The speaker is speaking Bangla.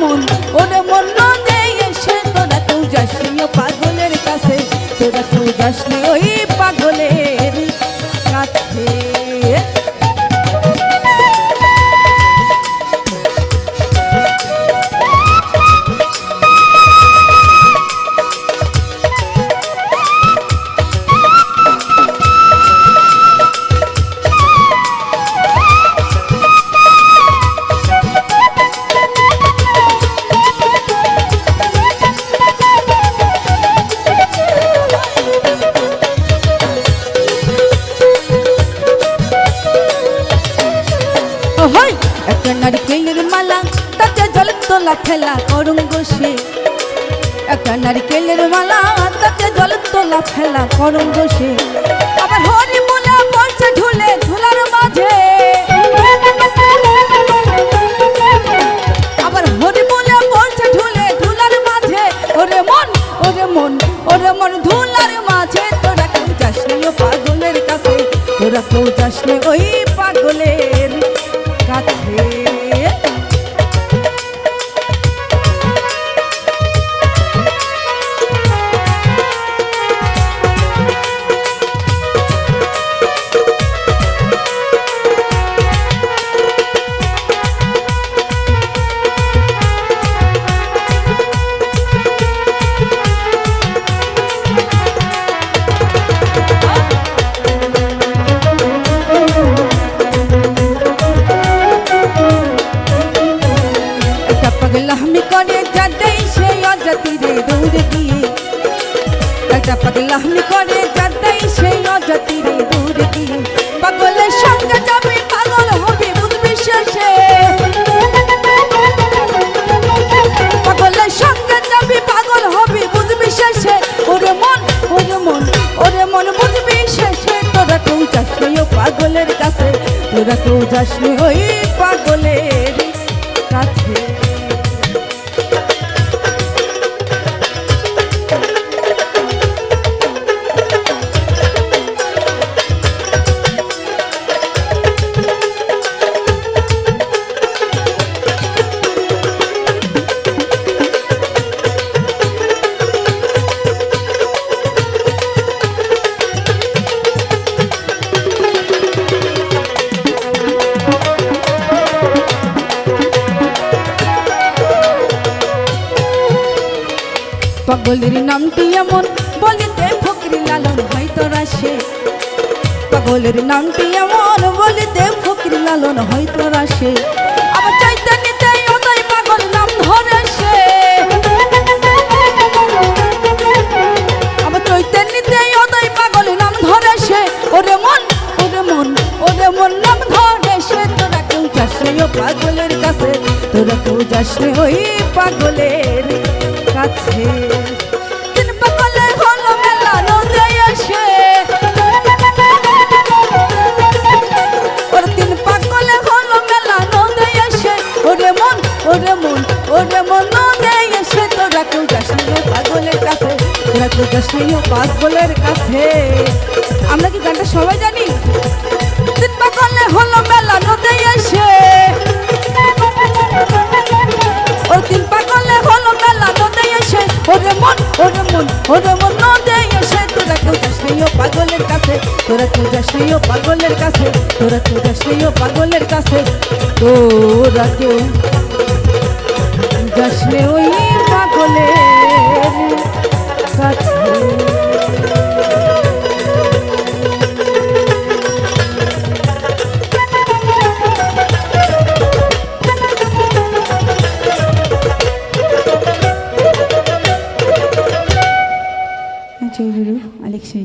মন, ওরে মন এসে তোরা তো যাসনি পাগলের কাছে, তোরা তো যাসনি ওই পাগলের কাছে। তোলা ফেলা করুন বসে একটা নারকেলের মালা তাতে জল তোলা ফেলা করুন বসে আবার হরি মোলা পড়ছে ঝুলে ঝুলার মাঝে আবার হরি মোলা পড়ছে ঝুলে ঝুলার মাঝে ওরে মন ওরে মন ওরে মন ধুলার মাঝে তোরা কেউ যাস নি ও পাগলের কাছে তোরা কেউ যাস নি ওই পাগলের কাছে একটা পাগলামি করে যাদেই সে অজাতিরে দৌড়ে দিয়ে পাগলের সঙ্গে যাবে, পাগল হবে বুঝবি শেষে পাগলের সঙ্গে যাবে, পাগল হবে বুঝবি শেষে ওরে মন কাছে, তোরা কেউ যাস ওই পাগলের নামটি এমন, বলিতে ফকরি লালন হয়তো রাশে পাগলের নামটি এমন, বলিতে ফকরি লালন হয়তো রাশে আবার চাইতে নিতে ওটাই পাগল নাম ধরে সে। আবার চৈতে নিতে ওটাই পাগল নাম ধরে সে। ওরে মন ওরে মন ওরে মন নাম ধরে সে। তোরা কেউ যাস ও পাগলের কাছে, তোরা কেউ যাস ওই পাগলের কাছে। আমরা কি গানটা সবাই জানি? হলো মেলা, নদে আসে ও হলো মেলা, নদে এসে। ওরে মন ওরে মন ওরে মন, নদে এসে। তোরা কেউ যাস পাগলের কাছে তোরা কেউ যাস নি পাগলের কাছে তোরা কেউ যাস নি পাগলের কাছে। তোরা কেউ যাসনি ওই সকলের কাছে Çeviri Alexey